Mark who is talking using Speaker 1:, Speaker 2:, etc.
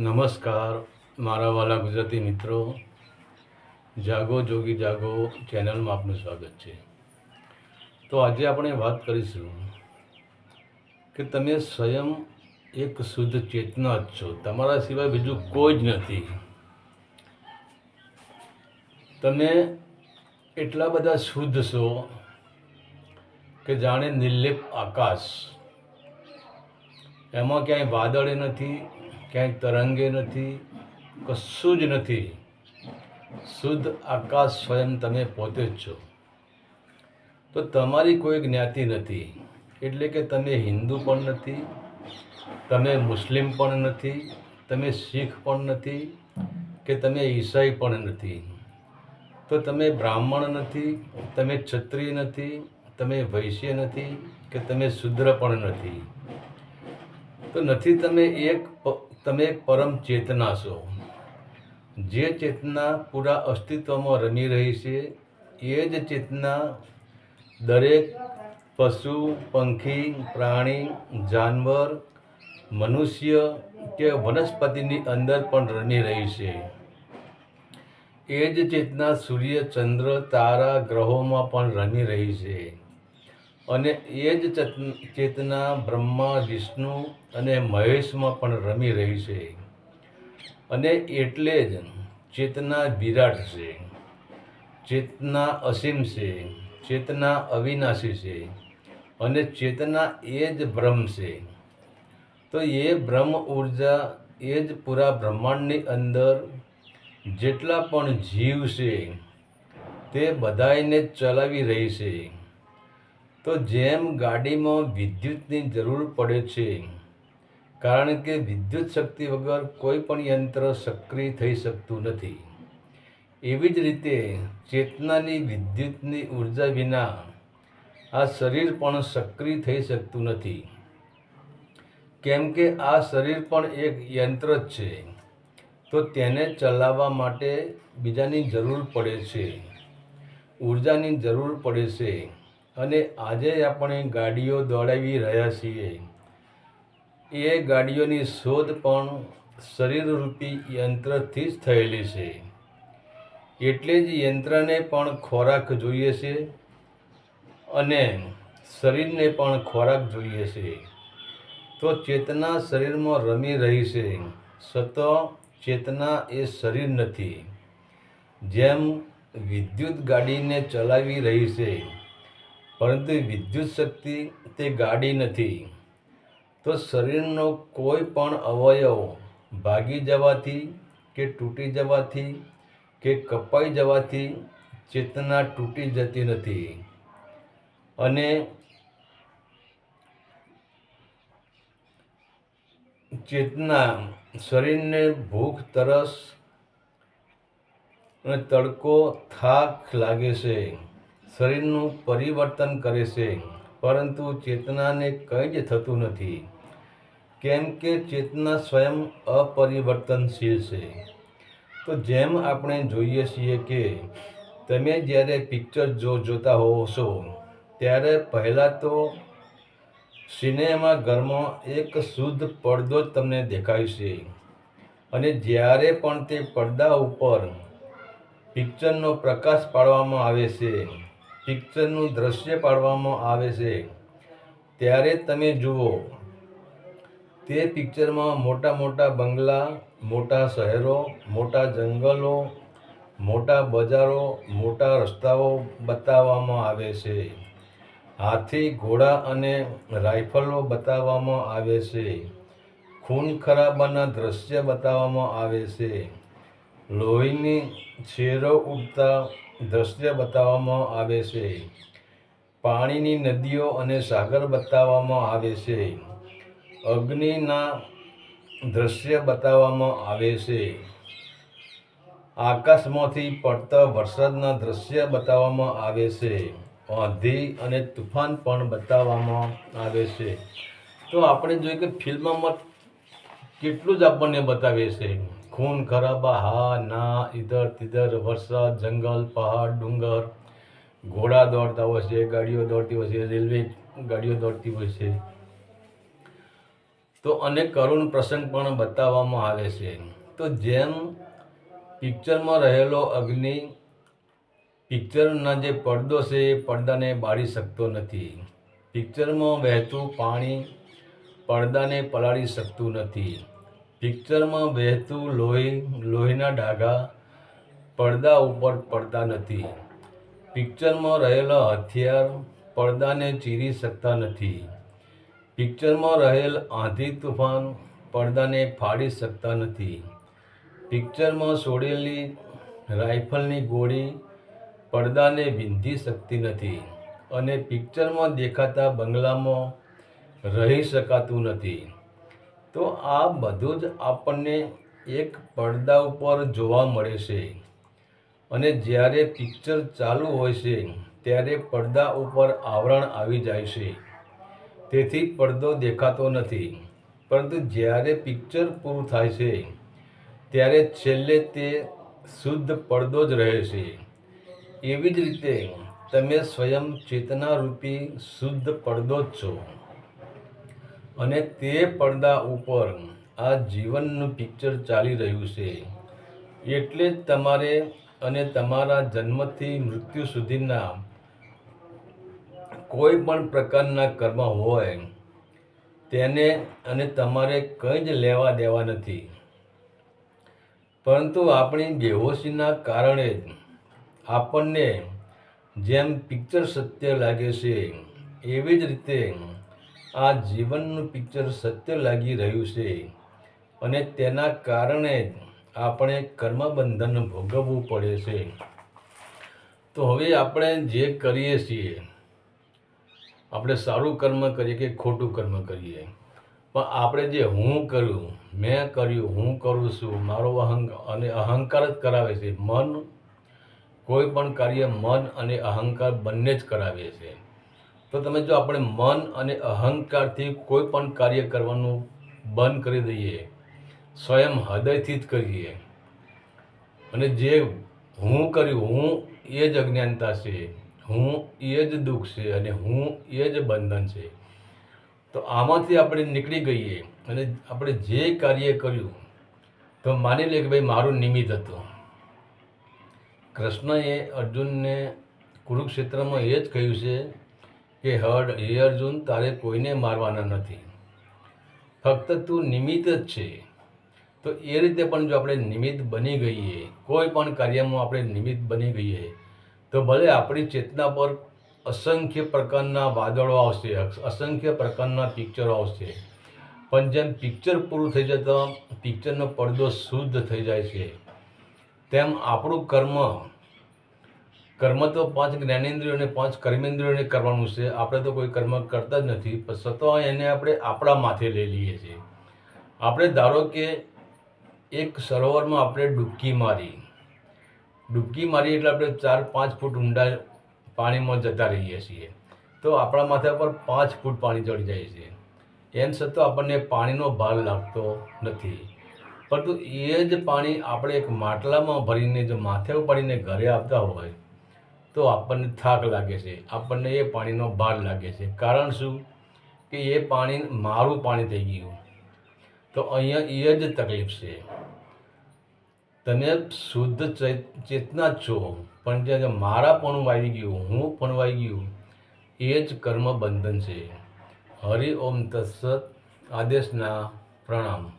Speaker 1: નમસ્કાર, મારા વાલા ગુજરાતી મિત્રો. જાગો, જોગી જાગો ચેનલમાં આપનું સ્વાગત છે. તો આજે આપણે વાત કરીશું કે તમે સ્વયં એક શુદ્ધ ચેતના જ છો. તમારા સિવાય બીજું કોઈ જ નથી. તમે એટલા બધા શુદ્ધ છો કે જાણે નિર્લેપ આકાશ. એમાં ક્યાંય વાદળે નથી ક્યાંય તરંગે નથી, કશું જ નથી. શુદ્ધ આકાશ સ્વયં તમે પોતે જ છો. તો તમારી કોઈ જ્ઞાતિ નથી, એટલે કે તમે હિન્દુ પણ નથી, તમે મુસ્લિમ પણ નથી, તમે શીખ પણ નથી, કે તમે ઈસાઈ પણ નથી. તો તમે બ્રાહ્મણ નથી, તમે ક્ષત્રિય નથી, તમે વૈશ્ય નથી, કે તમે શુદ્ર પણ નથી. તો નથી તમે એક તમે એક પરમ ચેતના છો. જે ચેતના પૂરા અસ્તિત્વમાં રમી રહી છે, એ જ ચેતના દરેક પશુ, પંખી, પ્રાણી, જાનવર, મનુષ્ય કે વનસ્પતિની અંદર પણ રમી રહી છે. એ જ ચેતના સૂર્ય, ચંદ્ર, તારા ગ્રહોમાં પણ રમી રહી છે. અને એ જ ચેત- ચેતના બ્રહ્મા, વિષ્ણુ અને મહેશમાં પણ રમી રહી છે. અને એટલે જ ચેતના વિરાટ છે. ચેતના અસીમ છે. ચેતના અવિનાશી છે. અને ચેતના એ જ બ્રહ્મ છે. તો એ બ્રહ્મ ઊર્જા એ જ પૂરા બ્રહ્માંડની અંદર જેટલા પણ જીવ છે, તે બધાને ચલાવી રહી છે. તો જેમ ગાડીમાં વિદ્યુતની જરૂર પડે છે, કારણ કે વિદ્યુત શક્તિ વગર કોઈ પણ યંત્ર સક્રિય થઈ શકતું નથી. એવી જ રીતે ચેતનાની વિદ્યુતની ઊર્જા વિના આ શરીર પણ સક્રિય થઈ શકતું નથી. કેમ કે આ શરીર પણ એક યંત્ર જ છે, તો તેને ચલાવવા માટે બીજાની જરૂર પડે છે. ઉર્જાની જરૂર પડે છે. અને આજે આપણે ગાડીઓ દોડાવી રહ્યા છીએ. એ ગાડીઓની શોધ પણ શરીરરૂપી યંત્રથી જ થયેલી છે. એટલે જ યંત્રને પણ ખોરાક જોઈએ છે અને શરીરને પણ ખોરાક જોઈએ છે. તો ચેતના શરીરમાં રમી રહી છે સત ચેતના એ શરીર નથી. જેમ વિદ્યુત ગાડીને ચલાવી રહી છે પરંતુ વિદ્યુત શક્તિ તે ગાડી નથી. તો શરીરનો કોઈ પણ અવયવ ભાગી જવાથી કે તૂટી જવાથી કે કપાઈ જવાથી ચેતના તૂટી જતી નથી. અને ચેતના શરીરને ભૂખ, તરસ અને તડકો થાક લાગે છે. શરીરનું પરિવર્તન કરે છે, પરંતુ ચેતનાને કંઈ જ થતું નથી. કેમ કે ચેતના સ્વયં અપરિવર્તનશીલ છે. તો જેમ આપણે જોઈએ છીએ કે તમે જ્યારે પિક્ચર જો જોતા હોવ છો, ત્યારે પહેલાં તો સિનેમા ઘરમાં એક શુદ્ધ પડદો જ તમને દેખાય છે. અને જ્યારે પણ તે પડદા ઉપર પિક્ચરનો પ્રકાશ પાડવામાં આવે છે પિક્ચરનું દ્રશ્ય પાડવામાં આવે છે, ત્યારે તમે જુઓ, તે પિક્ચરમાં મોટા મોટા બંગલા, મોટા શહેરો, મોટા જંગલો, મોટા બજારો, મોટા રસ્તાઓ બતાવવામાં આવે છે. હાથી, ઘોડા અને રાઇફલો બતાવવામાં આવે છે. ખૂન ખરાબાના દ્રશ્ય બતાવવામાં આવે છે. લોહીની શેરો ઉડતા દ્રશ્ય બતાવવામાં આવે છે. પાણીની નદીઓ અને સાગર બતાવવામાં આવે છે. અગ્નિના દ્રશ્ય બતાવવામાં આવે છે. આકાશમાંથી પડતા વરસાદના દ્રશ્ય બતાવવામાં આવે છે. આંધી અને તુફાન પણ બતાવવામાં આવે છે. તો આપણે જોઈએ કે ફિલ્મમાં કેટલું જ આપણને બતાવે છે. ખૂન ખરાબા હા, ના ઇધર તિધર, વરસાદ, જંગલ, પહાડ, ડુંગર. ઘોડા દોડતા હોય છે, ગાડીઓ દોડતી હોય છે, રેલવે ગાડીઓ દોડતી હોય છે. તો અનેક કરુણ પ્રસંગ પણ બતાવવામાં આવે છે. તો જેમ પિક્ચરમાં રહેલો અગ્નિ પિક્ચરના જે પડદો છે, એ પડદાને બાળી શકતો નથી. પિક્ચરમાં વહેતું પાણી પડદાને પલાળી શકતું નથી. પિક્ચરમાં વહેતું લોહી, લોહીના ડાઘા પડદા ઉપર પડતા નથી. પિક્ચરમાં રહેલા હથિયાર પડદાને ચીરી શકતા નથી. પિક્ચરમાં રહેલ આંધી તુફાન પડદાને ફાડી શકતા નથી. પિક્ચરમાં છોડેલી રાઇફલની ગોળી પડદાને વિંધી શકતી નથી અને પિક્ચરમાં દેખાતા બંગલામાં રહી શકાતું નથી. તો આ બધું જ આપણને એક પડદા ઉપર જોવા મળે છે. અને જ્યારે પિક્ચર ચાલુ હોય છે, ત્યારે પડદા ઉપર આવરણ આવી જાય છે. તેથી પડદો દેખાતો નથી. પરંતુ જ્યારે પિક્ચર પૂરું થાય છે, ત્યારે છેલ્લે તે શુદ્ધ પડદો જ રહે છે. એવી જ રીતે તમે સ્વયં ચેતનારૂપી શુદ્ધ પડદો જ છો. અને તે પડદા ઉપર આ જીવનનું પિક્ચર ચાલી રહ્યું છે. એટલે જ તમારે અને તમારા જન્મથી મૃત્યુ સુધીના કોઈ પણ પ્રકારના કર્મ હોય, તેને અને તમારે કંઈ જ લેવા દેવા નથી. પરંતુ આપણી બેહોશીના કારણે જ આપણને જેમ પિક્ચર સત્ય લાગે છે, એવી જ રીતે આ જીવનનું પિક્ચર સત્ય લાગી રહ્યું છે અને તેના કારણે આપણે કર્મબંધન ભોગવવું પડે છે. તો હવે આપણે જે કરીએ છીએ, આપણે સારું કર્મ કરીએ કે ખોટું કર્મ કરીએ? પણ આપણે જે હું કર્યું, મેં કર્યું, હું કરું છું, મારો અહંક અને અહંકાર જ કરાવે છે. મન કોઈ પણ કાર્ય મન અને અહંકાર બંને જ કરાવે છે. તો તમે જો આપણે મન અને અહંકારથી કોઈ પણ કાર્ય કરવાનું બંધ કરી દઈએ, સ્વયં હૃદયથી જ કરીએ. અને જે હું કર્યું, હું એ જ અજ્ઞાનતા છે, હું એ જ દુઃખ છે અને હું એ જ બંધન છે. તો આમાંથી આપણે નીકળી ગઈએ અને આપણે જે કાર્ય કર્યું, તો માની લે કે ભાઈ મારું નિમિત્ત હતું. કૃષ્ણએ અર્જુનને કુરુક્ષેત્રમાં એ જ કહ્યું છે કે હડ, હે અર્જુન, તારે કોઈને મારવાના નથી. ફક્ત તું નિમિત્ત જ છે. તો એ રીતે પણ જો આપણે નિમિત્ત બની ગઈએ, કોઈ પણ કાર્યમાં આપણે નિમિત્ત બની ગઈએ, તો ભલે આપણી ચેતના પર અસંખ્ય પ્રકારના વાદળો આવશે અસંખ્ય પ્રકારના પિક્ચરો આવશે, પણ જેમ પિક્ચર પૂરું થઈ જતાં પિક્ચરનો પડદો શુદ્ધ થઈ જાય છે, તેમ આપણું કર્મ કર્મ તો પાંચ જ્ઞાનેન્દ્રિયો અને પાંચ કર્મેન્દ્રિયોને કરવાનું છે. આપણે તો કોઈ કર્મ કરતા જ નથી, પણ છતાં એને આપણે આપણા માથે લઈ લઈએ છીએ. આપણે ધારો કે એક સરોવરમાં આપણે ડૂબકી મારી. ડૂબકી મારી એટલે આપણે ચાર પાંચ ફૂટ ઊંડા પાણીમાં જતા રહીએ છીએ. તો આપણા માથા પર પાંચ ફૂટ પાણી ચડી જાય છે. એમ છતાં આપણને પાણીનો ભાર લાગતો નથી. પરંતુ એ જ પાણી આપણે એક માટલામાં ભરીને જો માથે ઉપાડીને ઘરે આવતા હોય તો આપણને થાક લાગે છે. આપણને એ પાણીનો ભાર લાગે છે. કારણ શું? કે એ પાણી મારું પાણી થઈ ગયું. તો અહીંયા એ જ તકલીફ છે. તમે શુદ્ધ ચેતના છો. પણ ત્યાં મારા પણ આવી ગયું, હું પણ આવી ગયું, એ જ કર્મ બંધન છે. હરિ ઓમ તત્સત આદેશના પ્રણામ.